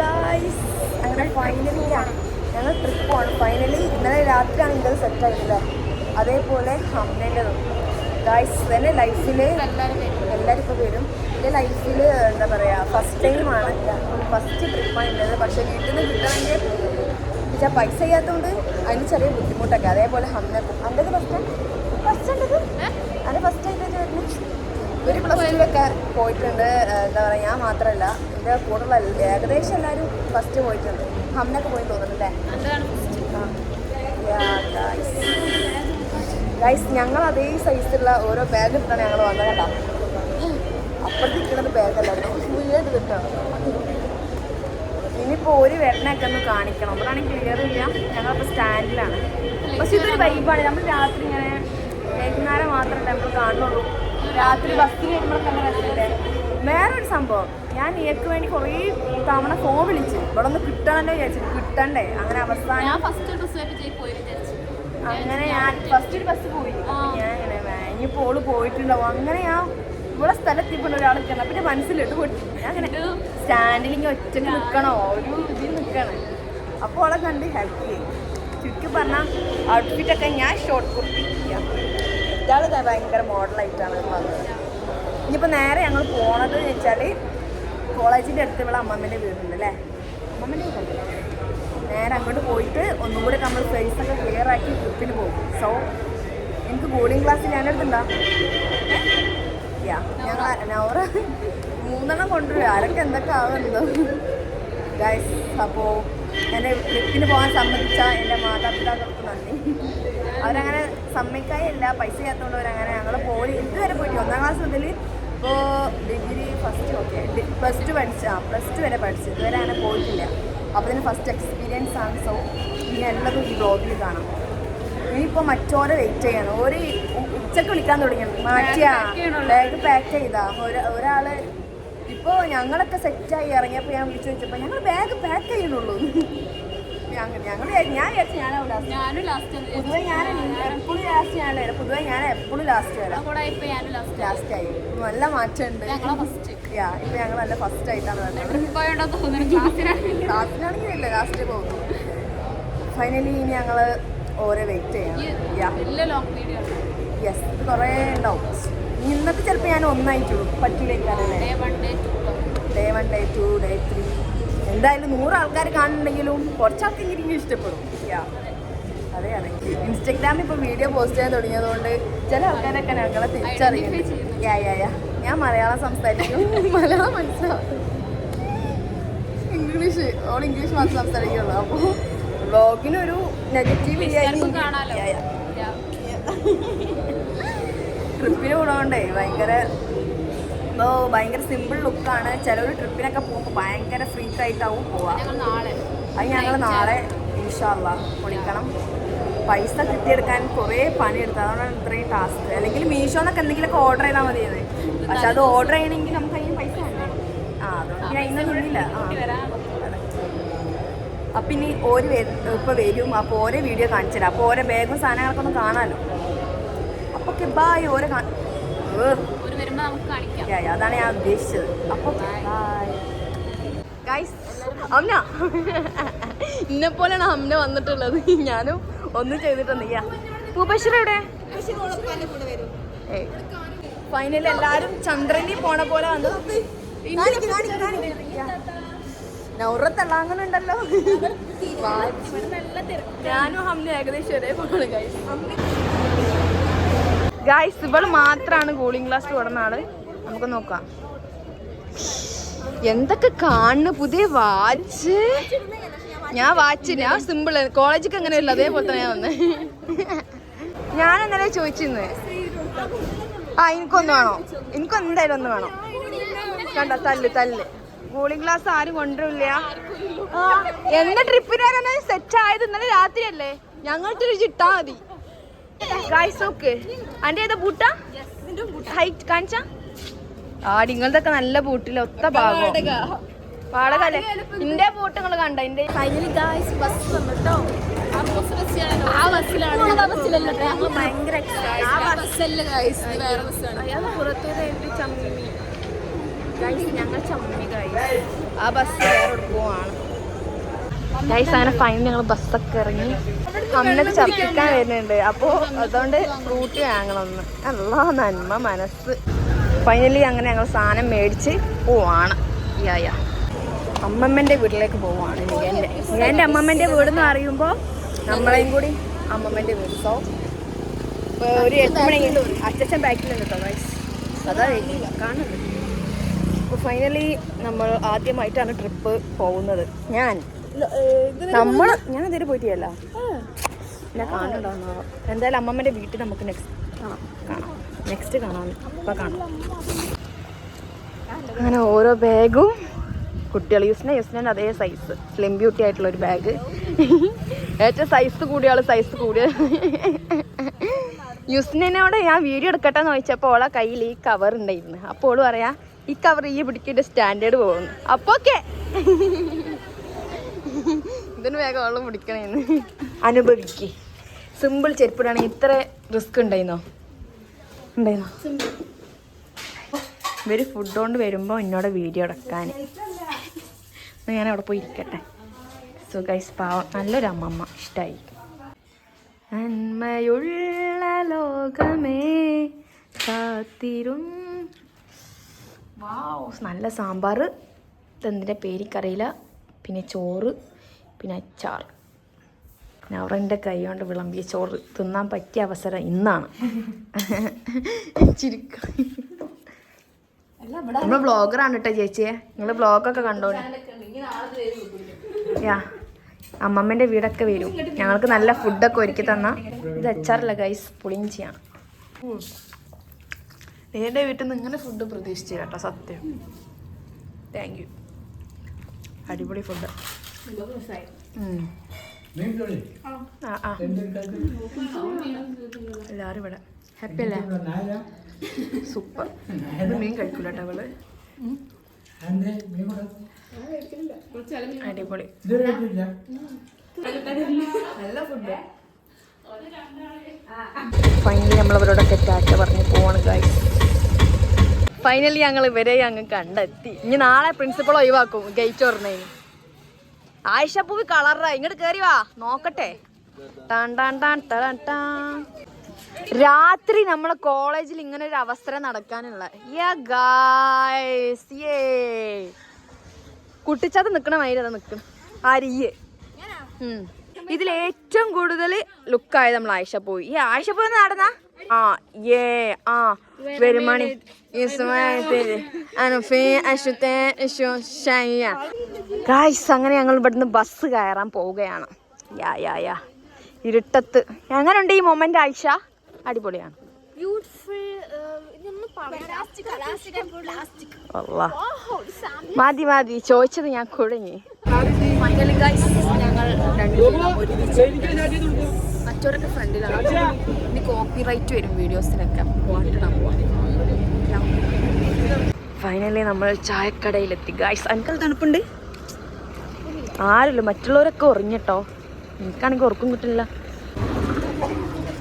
Guys അങ്ങനെ finally ഞങ്ങൾ trip പോകണം ഫൈനലി ഇന്നലെ രാത്രിയാണ് ഇന്നത് സെറ്റ് ആയിട്ടില്ല അതേപോലെ അമ്മേന്റെതും. ഗായ്സ് എന്റെ ലൈഫിൽ എല്ലാവരും ഇപ്പോൾ വരും. എന്റെ ലൈഫിൽ എന്താ പറയുക ഫസ്റ്റ് ടൈമാണ് ഫസ്റ്റ് ട്രിപ്പാണ് ഉള്ളത് പക്ഷേ വീട്ടിൽ നിന്ന് കിട്ടണമെങ്കിൽ വെച്ചാൽ പൈസ ചെയ്യാത്തതുകൊണ്ട് അതിന് ചെറിയ ബുദ്ധിമുട്ടൊക്കെ. അതേപോലെ ഹമ്മക്കും അമ്മത് ഫസ്റ്റ് ഫസ്റ്റ് ഉണ്ടത് അത് ഫസ്റ്റ് ഒരു പോയിട്ടുണ്ട്. എന്താ പറയുക ഞാൻ മാത്രമല്ല എന്റെ കൂടുതലല്ല ഏകദേശം എല്ലാവരും ഫസ്റ്റ് പോയിട്ടുണ്ട്. ഹമ്മിനൊക്കെ പോയി തോന്നുന്നുണ്ടല്ലേ ഗൈസ് ഞങ്ങൾ അതേ സൈസുള്ള ഓരോ ബാഗ് ഇട്ടാണ് ഞങ്ങൾ വന്നത് കേട്ടോ. അപ്പുറത്ത് ഇരിക്കുന്നത് ബാഗല്ലായിരുന്നു വീട് കിട്ടോ. ഇനിയിപ്പോൾ ഒരു വെണ്ണയൊക്കെ ഒന്ന് കാണിക്കണം. അപ്പോഴാണെങ്കിൽ ക്ലിയർ ഇല്ല. ഞങ്ങളിപ്പോൾ സ്റ്റാൻഡിലാണ് പക്ഷെ ഇതൊരു വൈബാണ് നമ്മൾ രാത്രി ഇങ്ങനെ വൈകുന്നേരം മാത്രമല്ല നമ്മൾ കാണുന്നുള്ളൂ. രാത്രി ബസ്സിൽ വരുമ്പോഴൊക്കെ രസമില്ലേ വേറൊരു സംഭവം. ഞാൻ ഇയക്ക് വേണ്ടി കുറേ തവണ ഫോൺ വിളിച്ചു. ഇവിടെ ഒന്ന് കിട്ടണല്ലോ വിചാരിച്ചു കിട്ടണ്ടേ. അങ്ങനെ അവസാനം ഞാൻ ഫസ്റ്റ് പോയി വിചാരിച്ചു. അങ്ങനെ ഞാൻ ഫസ്റ്റ് ഒരു ബസ് പോയി. ഞാൻ ഇങ്ങനെ വാങ്ങി പോൾ പോയിട്ടുണ്ടാവും. അങ്ങനെ ഞാൻ ഇവിടെ സ്ഥലത്തിപ്പോണ്ട് ഒരാൾ നിൽക്കണം പിന്നെ മനസ്സിലിട്ട് പോയി ഞാൻ അങ്ങനെ സ്റ്റാൻഡിൽ ഇങ്ങനെ ഒറ്റയ്ക്ക് നിൽക്കണോ ഒരു ഇതിൽ നിൽക്കണം അപ്പോൾ അവളെ കണ്ട് ഹെൽപ്പ് ചെയ്യും ചുരുക്കി പറഞ്ഞാൽ ഔട്ട്ഫിറ്റൊക്കെ ഞാൻ ഷോർട്ട് കുർത്തി ഇയാൾ ഭയങ്കര മോഡലായിട്ടാണ് വന്നത്. ഇനിയിപ്പോൾ നേരെ ഞങ്ങൾ പോണത് എന്ന് വെച്ചാൽ കോളേജിന്റെ അടുത്ത് ഇവിടെ അമ്മമ്മേന്റെ വീടുണ്ട് അല്ലേ? അമ്മമ്മേന്റെ വീടുണ്ട്? നേരെ അങ്ങോട്ട് പോയിട്ട് ഒന്നും കൂടെ നമ്മൾ ഫേസ് ഒക്കെ ക്ലിയർ ആക്കി ട്രിപ്പിന് പോകും. സോ എനിക്ക് ബോർഡിംഗ് ക്ലാസ്സിൽ ഞാൻ എടുത്തുണ്ടോ ഞങ്ങൾ നവറ മൂന്നെണ്ണം കൊണ്ടുവരും. ആരൊക്കെ എന്തൊക്കെ ആവുന്നുണ്ടോ? ഗൈസ് അപ്പോൾ എന്റെ ട്രിപ്പിന് പോകാൻ സംബന്ധിച്ച എന്റെ മാതാപിതാക്കൾക്ക് നന്ദി. അവരങ്ങനെ സമ്മതിക്കായില്ല പൈസ ചെയ്യാത്തോണ്ടവരങ്ങനെ അവരങ്ങനെ ഞങ്ങൾ പോയി. ഇതുവരെ പോയിട്ട് ഒന്നാം ക്ലാസ് മുതൽ ഇപ്പോൾ degree first okay plus two പഠിച്ച. പ്ലസ് ടു വരെ പഠിച്ചു. ഇതുവരെ അങ്ങനെ പോയിട്ടില്ല. അപ്പോൾ ഇതിന് ഫസ്റ്റ് എക്സ്പീരിയൻസ് ആണ്. സോ ഇനി എല്ലാതും ഈ ബ്ലോഗിൽ കാണാം. ഇനിയിപ്പോൾ മറ്റോരെ വെയിറ്റ് ചെയ്യണം. ഒരു ഉച്ചയ്ക്ക് വിളിക്കാൻ തുടങ്ങിയത് മാറ്റിയാ? ബാഗ് പാക്ക് ചെയ്താ? ഒരാൾ ഇപ്പോൾ ഞങ്ങളൊക്കെ സെറ്റായി ഇറങ്ങിയപ്പോൾ ഞാൻ വിളിച്ചു വെച്ചപ്പോൾ ഞങ്ങൾ ബാഗ് പാക്ക് ചെയ്യണുള്ളൂ. ഞങ്ങൾ ഞങ്ങൾ ഞാൻ വിചാരിച്ചു ഞാൻ ലാസ്റ്റ് ഞാനും ലാസ്റ്റ് പൊതുവെ ഞാൻ എപ്പോഴും ലാസ്റ്റ് ഞാൻ വരാം. പൊതുവെ ഞാൻ എപ്പോഴും ലാസ്റ്റ് വരാം. ലാസ്റ്റ് ആയി. നല്ല മാറ്റമുണ്ട്. യാ ഇപ്പൊ ഞങ്ങൾ നല്ല ഫസ്റ്റ് ആയിട്ടാണ് ഇല്ല ലാസ്റ്റ് പോകുന്നു. ഫൈനലി ഇനി ഞങ്ങൾ ഓരോ വെയിറ്റ് ചെയ്യണം. യെസ് ഇത് കുറേ ഉണ്ടാവും. ഇന്നത്തെ ചിലപ്പോ ഞാൻ ഒന്നായിട്ടുള്ളൂ to day one day two day three എന്തായാലും നൂറ് ആൾക്കാർ കാണുന്നുണ്ടെങ്കിലും കുറച്ചാൾക്ക് ഇരിക്കും ഇഷ്ടപ്പെടും. അതെ അതെ. ഇൻസ്റ്റഗ്രാമിൽ ഇപ്പോൾ വീഡിയോ പോസ്റ്റ് ചെയ്യാൻ തുടങ്ങിയതുകൊണ്ട് ചില ആൾക്കാരൊക്കെ ഞങ്ങളെ തിരിച്ചറിയും യാ യാ യാ ഞാൻ മലയാളം സംസാരിക്കും. മലയാളം മനസ്സിലാവും. ഇംഗ്ലീഷ് ഓൾ ഇംഗ്ലീഷ് മാത്രം സംസാരിക്കുള്ളൂ. അപ്പോൾ ബ്ലോഗിനൊരു നെഗറ്റീവ്. ട്രിപ്പിന് പോകണ്ടേ? ഭയങ്കര ഓ ഭയങ്കര സിമ്പിൾ ലുക്കാണ് ഒരു ട്രിപ്പിനൊക്കെ പോകുമ്പോൾ ഭയങ്കര ഫ്രീക്ക് ആയിട്ടാവും പോവാ അത് ഞങ്ങൾ നാളെ ഇൻഷാല്ല പൊളിക്കണം. പൈസ കിട്ടിയെടുക്കാൻ കുറേ പണിയെടുത്തു. അതുകൊണ്ടാണ് ഇത്രയും ടാസ്ക് അല്ലെങ്കിൽ മീഷോന്നൊക്കെ എന്തെങ്കിലുമൊക്കെ ഓർഡർ ചെയ്താൽ മതിയത് പക്ഷെ അത് ഓർഡർ ചെയ്യണമെങ്കിൽ നമുക്ക് അതിന് പൈസ ആ അതുകൊണ്ട് ഞാൻ ഇന്ന് നിന്നില്ല. അപ്പം ഇനി ഓര് ഇപ്പോൾ വരും. അപ്പോൾ ഓരോ വീഡിയോ കാണിച്ചു തരാം. അപ്പോൾ ഓരോ ബാഗും സാധനങ്ങളൊക്കെ ഒന്ന് കാണാമല്ലോ അപ്പോൾ ഓക്കെ ബായ് ഓരോ കാ അതാണ് ഞാൻ ഉദ്ദേശിച്ചത്. അപ്പൊ അമ്മ ഇന്നെ പോലെയാണ് അമ്മ വന്നിട്ടുള്ളത്. ഞാനും ഒന്നും ചെയ്തിട്ടൊന്നില്ല പൂബഷീർ എവിടെ? ഫൈനലി എല്ലാരും ചന്ദ്രനിൽ പോണ പോലെ വന്നു. നൗറത്തള്ളാങ്ങുന്നുണ്ടല്ലോ ഞാനും അമ്മ ഏകദേശം ഒരേ പോണ ഗൈസ് ഗൈസ് ഇവൾ മാത്രമാണ് കൂളിംഗ് ഗ്ലാസ് തുടർന്ന ആൾ. നമുക്ക് നോക്കാം. എന്തൊക്കെ കാണുന്നു? പുതിയ വാച്ച് ഞാൻ വാച്ച് ഞാൻ സിമ്പിൾ കോളേജിക്ക് അങ്ങനെയല്ല അതേപോലെ തന്നെ വന്ന്. ഞാൻ ഇന്നലെ ചോദിച്ചിരുന്നു. ആ എനിക്കൊന്ന് വേണോ? എനിക്ക് എന്തായാലും ഒന്ന് വേണം? കണ്ട? തല്ല് തല്ല്. കൂളിംഗ് ഗ്ലാസ് ആരും കൊണ്ടുവരില്ല. എന്റെ ട്രിപ്പിന് സെറ്റ് ആയത് ഇന്നലെ രാത്രിയല്ലേ? ഞങ്ങൾക്ക് ഇട്ടാ മതി. ഗായ്സ് അന്റെ ഏതാ ബൂട്ടാ ഹൈറ്റ് കാണിച്ച? ആ നിങ്ങളതൊക്കെ നല്ല ബൂട്ടില്ല ഒത്ത ഭാഗം. പാടകല്ലേ അല്ലേ? ഇന്റെ ബൂട്ട് നിങ്ങൾ കണ്ട? ഇന്റെ ഫൈനലി ഗായ്സ് ബസ് വന്നിട്ടോ ആ ബസ്സിലാണ്. ഭയങ്കര ചമ്മി. ഗൈസ് ഞങ്ങൾ ചമ്മി ഗൈസ് ആ ബസ് വേറെ പോവാണ് ഗൈസ് അങ്ങനെ ഫൈൻ ഞങ്ങൾ ബസ്സൊക്കെ ഇറങ്ങി. അമ്മയ്ക്ക് ഛർദ്ദിക്കാൻ വരുന്നുണ്ട്. അപ്പോ അതുകൊണ്ട് ഫ്രൂട്ടി വാങ്ങണമെന്ന് അല്ലാ നന്മ മനസ്സ്. ഫൈനലി അങ്ങനെ ഞങ്ങൾ സാധനം മേടിച്ച് പോവാണ്. അമ്മമ്മന്റെ വീട്ടിലേക്ക് പോവാണ് എന്റെ എന്റെ അമ്മമ്മന്റെ വീട് എന്ന് പറയുമ്പോൾ നമ്മളെയും കൂടി അമ്മമ്മന്റെ വീട്. ഒരു എട്ട് മണി അച്ഛൻ ബാക്കിലുണ്ട് അതാ കാണുന്നത് ഫൈനലി നമ്മൾ ആദ്യമായിട്ടാണ് ട്രിപ്പ് പോകുന്നത്. ഞാൻ. നമ്മൾ ഞാൻ ഇതുവരെ പോയിട്ടില്ല ഞാൻ കാണുന്നുണ്ടോ എന്തായാലും അമ്മമ്മന്റെ വീട്ടിൽ നമുക്ക് നെക്സ്റ്റ് കാണാം കാണാം. നെക്സ്റ്റ് കാണാം. ഇപ്പം കാണാം. അങ്ങനെ ഓരോ ബാഗും കുട്ടികൾ യുസ്ന യുസ്ന അതേ സൈസ് സ്ലിം ബ്യൂട്ടി ആയിട്ടുള്ള ഒരു ബാഗ് ഏറ്റവും സൈസ് കൂടിയ സൈസ് കൂടിയ യുസ്നോട് ഞാൻ വീഡിയോ എടുക്കട്ടെ എന്ന് ചോദിച്ചപ്പോൾ ഓളെ കയ്യിൽ ഈ കവർ ഉണ്ടായിരുന്നു. അപ്പോൾ ഓൾ പറയാ ഈ കവർ ഈ പിടിക്കേണ്ട സ്റ്റാൻഡേർഡ് പോകുന്നു. അപ്പൊ ഓക്കെ ഇതിന് വേഗം വെള്ളം പിടിക്കണേന്ന് അനുഭവിക്ക്. സിമ്പിൾ ചെരുപ്പിടാണെങ്കിൽ ഇത്ര റിസ്ക് ഉണ്ടായിരുന്നോ? ഉണ്ടായിരുന്നോ? ഇവർ ഫുഡ് കൊണ്ട് വരുമ്പോൾ എന്നോട് വീഡിയോ എടുക്കാൻ. ഞാൻ അവിടെ പോയി ഇരിക്കട്ടെ. സോ ഗൈസ് പാവം നല്ലൊരു അമ്മമ്മ. ഇഷ്ടായി. നന്മയുള്ള ലോകമേ കാത്തിരും. വാവ് നല്ല സാമ്പാർ ഇതെന്തിന്റെ പേരിക്കറിയില്ല. പിന്നെ ചോറ്. പിന്നെ അച്ചാർ. പിന്നെ അവറിന്റെ കൈ കൊണ്ട് വിളമ്പിയ ചോറ് തിന്നാൻ പറ്റിയ അവസരം ഇന്നാണ്. ചിരിക്ക. നമ്മൾ ബ്ലോഗറാണ് കേട്ടോ ചേച്ചിയെ. നിങ്ങൾ ബ്ലോഗൊക്കെ കണ്ടോളൂ യാ അമ്മമ്മേന്റെ വീടൊക്കെ വരും. ഞങ്ങൾക്ക് നല്ല ഫുഡൊക്കെ ഒരുക്കി തന്ന. ഇത് അച്ചാറില്ല ഗൈസ് പുളിഞ്ചിയാണ് എന്റെ വീട്ടിൽ നിന്ന് ഇങ്ങനെ ഫുഡ് പ്രതീക്ഷിച്ചു കേട്ടോ സത്യം. താങ്ക് യു അടിപൊളി ഫുഡ് എല്ലാവരും ഇവിടെ. ഹാപ്പി അല്ലേ? സൂപ്പർ അത് മീൻ കഴിക്കൂല കേട്ടോ അവൾ അടിപൊളി. നല്ല ഫുഡ് ഫൈനലി നമ്മളവരോടൊക്കെ ടാറ്റ പറഞ്ഞ് പോവാണ് ഗൈസ് ഫൈനലി ഞങ്ങൾ ഇവരെ അങ്ങ് കണ്ടെത്തി. ഇനി നാളെ പ്രിൻസിപ്പൾ ഒഴിവാക്കും ഗേറ്റ് തുറന്നതിന്. ആയിഷ പൂവി കളറാ. ഇങ്ങോട്ട് കേറി വാ. നോക്കട്ടെ. ടാൻ ടാൻ ടാൻ ടാൻ ടാൻ. രാത്രി നമ്മളെ കോളേജിൽ ഇങ്ങനെ ഒരു അവസരം നടക്കാനുള്ള. കുട്ടിച്ചാത്ത നിക്കണ നിക്കും. നിക്കണം ആരിയേ ഇതിൽ ഏറ്റവും കൂടുതൽ ലുക്കായത് നമ്മൾ ആയിഷ പോയി ഈ ആയിഷ പോയി നടന്ന? ആ ഏ ആ വരുമാണി ഗായ്സ് അങ്ങനെ ഞങ്ങൾ ഇവിടുന്ന് ബസ് കയറാൻ പോവുകയാണ്. യാ യാ യാ ഇരുട്ടത്ത്. എങ്ങനെയുണ്ട് ഈ മൊമെന്റ് ആയിഷ? അടിപൊളിയാണ്. മതി മതി. ചോദിച്ചത് ഞാൻ കുഴങ്ങി ഞങ്ങൾ മറ്റവരൊക്കെ ഫ്രണ്ടിലാണ്. ഇനി കോപ്പി റൈറ്റ് വരും വീഡിയോസിനൊക്കെ ഫൈനലി നമ്മൾ ചായക്കടയിലെത്തി. ഗായ്സ് അനക്കൽ തണുപ്പുണ്ട്? ആരല്ലോ മറ്റുള്ളവരൊക്കെ ഉറങ്ങിട്ടോ. എനിക്കാണെങ്കിൽ ഉറക്കം കിട്ടില്ല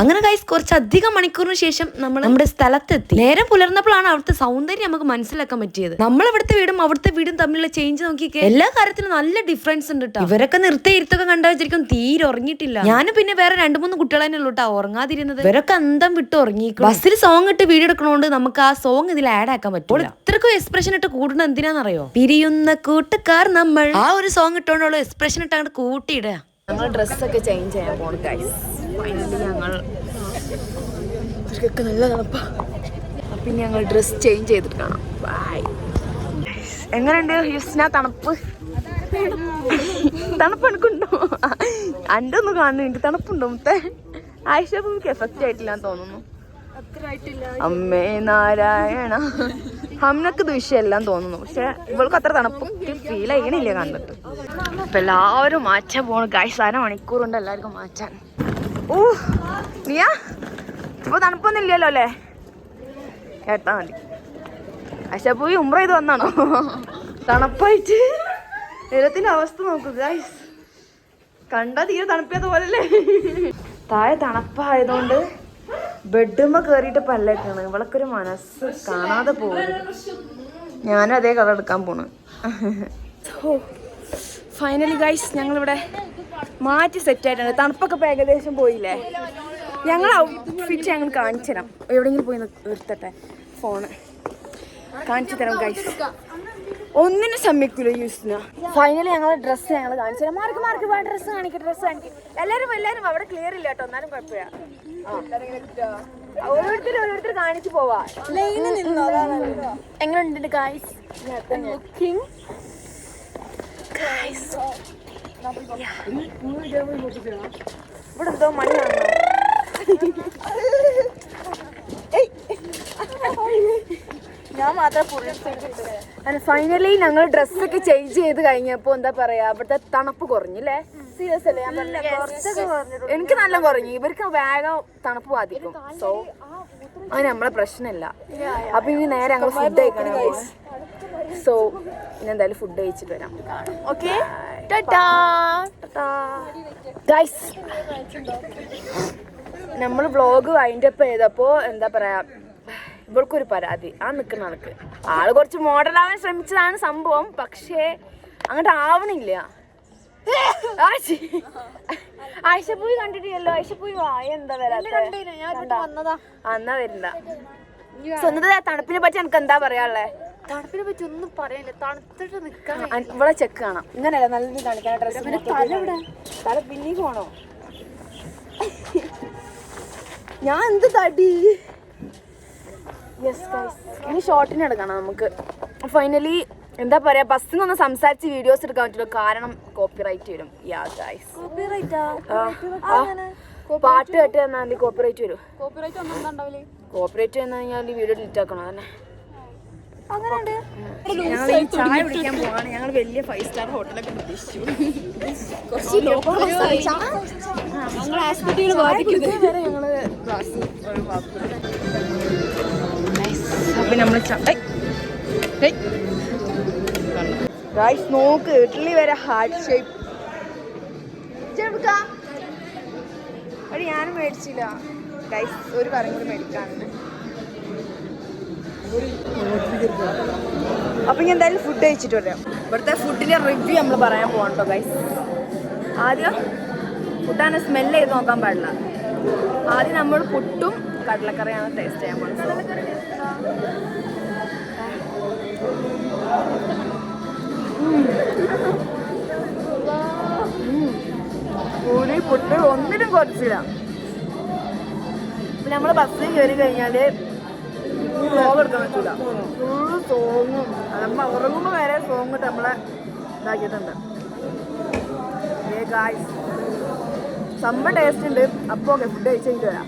അങ്ങനെ ഗൈസ് കുറച്ചധികം മണിക്കൂറിന് ശേഷം നമ്മൾ നമ്മുടെ സ്ഥലത്തെത്തി. നേരം പുലർന്നപ്പോഴാണ് അവിടുത്തെ സൗന്ദര്യം നമുക്ക് മനസ്സിലാക്കാൻ പറ്റിയത്. നമ്മൾ ഇവിടുത്തെ വീടും അവിടുത്തെ വീടും തമ്മിലുള്ള ചേഞ്ച് നോക്കിയൊക്കെ എല്ലാ കാര്യത്തിലും നല്ല ഡിഫറൻസ് ഉണ്ട് കേട്ടോ ഇവരൊക്കെ നിർത്തി ഇരുത്തൊക്കെ കണ്ടാ വെച്ചിരിക്കും തീരെ ഉറങ്ങിയിട്ടില്ല. ഞാനും പിന്നെ വേറെ രണ്ട് മൂന്ന് കുട്ടികൾ തന്നെ ഉള്ളൂ കേട്ടോ ഉറങ്ങാതിരുന്നത്. ഇവരൊക്കെ അന്തം വിട്ട് ഉറങ്ങി ബസ്സിൽ സോങ് ഇട്ട് വീഡിയോ എടുക്കണോണ്ട് നമുക്ക് ആ സോങ് ഇതിൽ ആഡ് ആക്കാൻ പറ്റും ഇത്രക്കും എക്സ്പ്രഷൻ ഇട്ട് കൂടുന്നത് എന്തിനാണെന്നറിയോ പിരിയുന്ന കൂട്ടുകാർ നമ്മൾ. ആ ഒരു സോങ് ഇട്ടോണ്ടുള്ള എക്സ്പ്രഷൻ ഇട്ട് അങ്ങോട്ട് കൂട്ടിയിടുക. ഞങ്ങൾ ഡ്രസ്സൊക്കെ ചേഞ്ച് ചെയ്യാൻ പോകണം ഗൈസ് ഫൈനലി ഞങ്ങൾ ഇവർക്കൊക്കെ നല്ല തണുപ്പാ. അപ്പം ഞങ്ങൾ ഡ്രസ്സ് ചേഞ്ച് ചെയ്തിട്ട് കാണാം. ബൈ എങ്ങനെയുണ്ട് യുസ്ന തണുപ്പ്? തണുപ്പ് എനിക്കുണ്ടോ? എന്റെ ഒന്ന് കാണുന്നു എനിക്ക് തണുപ്പുണ്ടോ മുത്തേ? ആയിഷ ഭൂമിക്ക് എഫക്റ്റ് ആയിട്ടില്ല തോന്നുന്നു. അമ്മേ നാരായണ. ഹംനക്ക് ഇത് വിഷയമെല്ലാം തോന്നുന്നു. പക്ഷെ ഇവൾക്ക് അത്ര തണുപ്പും ഫീൽ ചെയ്യണില്ല കണ്ടിട്ട്. അപ്പൊ എല്ലാവരും മാറ്റാൻ പോണു. ഗായ്സ് അര മണിക്കൂറുണ്ട് എല്ലാവർക്കും മാറ്റാൻ. ഓ നീയ? ഇപ്പൊ തണുപ്പൊന്നും അല്ലേ? കേട്ടാ മതി. പക്ഷെ പോയി ഉമ്ര ചെയ്ത് വന്നാണോ? തണുപ്പായിട്ട്. നിരത്തിന്റെ അവസ്ഥ നോക്കൂ ഗായ്സ് കണ്ട തീരെ തണുപ്പിയത് പോലല്ലേ താഴെ തണുപ്പായതുകൊണ്ട് ബെഡുമ്മ കേറിയിട്ട് പല്ലേക്കാണ് ഇവളൊക്കെ ഒരു മനസ്സ് കാണാതെ പോകും ഞാനും അതേ കളർ എടുക്കാൻ പോണ്. ഫൈനലി ഗൈസ് ഞങ്ങളിവിടെ മാറ്റി സെറ്റ് ആയിട്ടുണ്ട്. തണുപ്പൊക്കെ ഇപ്പോൾ ഏകദേശം പോയില്ലേ? ഞങ്ങൾ ഔട്ട്ഫിറ്റ് ഞങ്ങൾ കാണിച്ചു തരാം. എവിടെയെങ്കിലും പോയി നിർ- നിർത്തട്ടെ? ഫോണ് കാണിച്ചു തരാം ഗൈസ് ഒന്നിനും സമ്മതിക്കൂല യൂസിന്. ഫൈനലി ഞങ്ങൾ ഡ്രസ്സ് ഞങ്ങൾ കാണിച്ചു തരാം. മാർക്ക് മാർക്ക് വാ ഡ്രസ്സ് കാണിക്കും ഡ്രസ്സ് കാണിക്കും. എല്ലാവരും എല്ലാവരും അവിടെ ക്ലിയർ ഇല്ല കേട്ടോ. എന്നാലും കുഴപ്പമില്ല. ഓരോരുത്തർ ഓരോരുത്തർ കാണിച്ചു പോവാ. എങ്ങനെയുണ്ട് ലുക്കിംഗ് ഗൈസ് ഇവിടെ എന്തോ മണി ഞാൻ മാത്രം ഫൈനലി ഞങ്ങൾ ഡ്രസ്സൊക്കെ ചേഞ്ച് ചെയ്ത് കഴിഞ്ഞപ്പോ എന്താ പറയാ അവിടുത്തെ തണുപ്പ് കുറഞ്ഞില്ലേ സീരിയസ് അല്ലേ? എനിക്ക് നല്ല കുറഞ്ഞു. ഇവർക്ക് വേഗം തണുപ്പ് ബാധിക്കും. സോ അത് നമ്മളെ പ്രശ്നമില്ല. അപ്പൊ ഇനി നേരെ ഞങ്ങൾ ഫുഡ് കഴിക്കണം സോ ഇനി എന്തായാലും ഫുഡ് കഴിച്ചിട്ട് വരാം. ഓക്കെ ഗൈസ് നമ്മൾ വ്ളോഗ് വൈൻഡപ്പ് ചെയ്തപ്പോ എന്താ പറയാ ഇവൾക്കൊരു പരാതി. ആ നിൽക്കുന്ന ആൾക്ക് ആൾ കുറച്ച് മോഡൽ ആവാൻ ശ്രമിച്ചതാണ് സംഭവം. പക്ഷേ അങ്ങോട്ട് ആവണില്ല. ആശി. ആയിഷപ്പൂയി കണ്ടിട്ടില്ലല്ലോ. ആയിഷപ്പൂയി വായ എന്താ വരാ എന്നാ വരണ്ട സ്വന്തത തണുപ്പിനെ പറ്റി എനിക്ക് എന്താ പറയാനുള്ളേ? തണുപ്പിനെ പറ്റി ഒന്നും പറയാനില്ല തണുത്തിട്ട് നിൽക്കാൻ ഇവിടെ ചെക്ക് കാണാം ഇങ്ങനെയല്ല നല്ല രീതിയിൽ കാണിക്കാൻ ഡ്രസ് തല പിന്നീക്ക് പോണോ? ഞാൻ എന്ത് തടി? യെസ് ഇനി ഷോർട്ടിന് എടുക്കണം നമുക്ക്. ഫൈനലി എന്താ പറയാ ബസ്സിൽ നിന്ന് സംസാരിച്ച് വീഡിയോസ് എടുക്കാൻ പറ്റില്ല. കാരണം കോപ്പിറൈറ്റ് വരും. യാ ഗൈസ് പാട്ട് കേട്ട് തന്നാൽ കോപ്പിറൈറ്റ് വരും. കോപ്പിറൈറ്റ് ഒന്നും കോപ്പറേറ്റ് വന്നു കഴിഞ്ഞാൽ വീഡിയോ ഡിലീറ്റ് ആക്കണം തന്നെ ഞങ്ങൾ ഈ ചായ കുടിക്കാൻ പോവാണ്. ഞങ്ങൾ വലിയ ഫൈവ് സ്റ്റാർ ഹോട്ടലൊക്കെ പ്രതീക്ഷിച്ചു. ഞങ്ങൾ ആസ്പത്രിയിൽ ബാധിക്കുന്നത്. വരെ ഞങ്ങൾ ഗ്ലാസ് ഒഴിവാക്കും അപ്പൊ നമ്മൾ ഗായ്സ് നോക്ക് ഇഡ്ലി വരെ ഹാർട്ട് ഷേപ്പ് ഞാനും മേടിച്ചില്ല. ഗൈസ് ഒരു കറിയും കൂടി മേടിക്കാനുണ്ട്. അപ്പൊ ഞാൻ എന്തായാലും ഫുഡ് കഴിച്ചിട്ട് വരാം ഇവിടുത്തെ ഫുഡിന്റെ റിവ്യൂ നമ്മൾ പറയാൻ പോകണ്ടോ ഗൈസ് ആദ്യം ഫുഡാണ് സ്മെല്ല് ചെയ്ത് നോക്കാൻ പാടില്ല ആദ്യം നമ്മൾ പുട്ടും കടലക്കറിയാണ് ടേസ്റ്റ് ചെയ്യാൻ പോകുന്നത് പൂരി പുട്ട് ഒന്നിനും കുറച്ചില്ല നമ്മൾ ബസ്സിൽ കയറി കഴിഞ്ഞാൽ വ്ലോഗ് എടുക്കാൻ പറ്റൂല. ഫുള്ള് സോങ്ങും. നമ്മൾ ഉറങ്ങുമ്പോ വരെ സോങ് ഇട്ട് നമ്മളെ ഇതാക്കിയിട്ടുണ്ട്. സംഭവം ടേസ്റ്റ് ഉണ്ട്. അപ്പോൾ ഓക്കെ ഫുഡ് കഴിച്ച് കഴിഞ്ഞിട്ട് വരാം.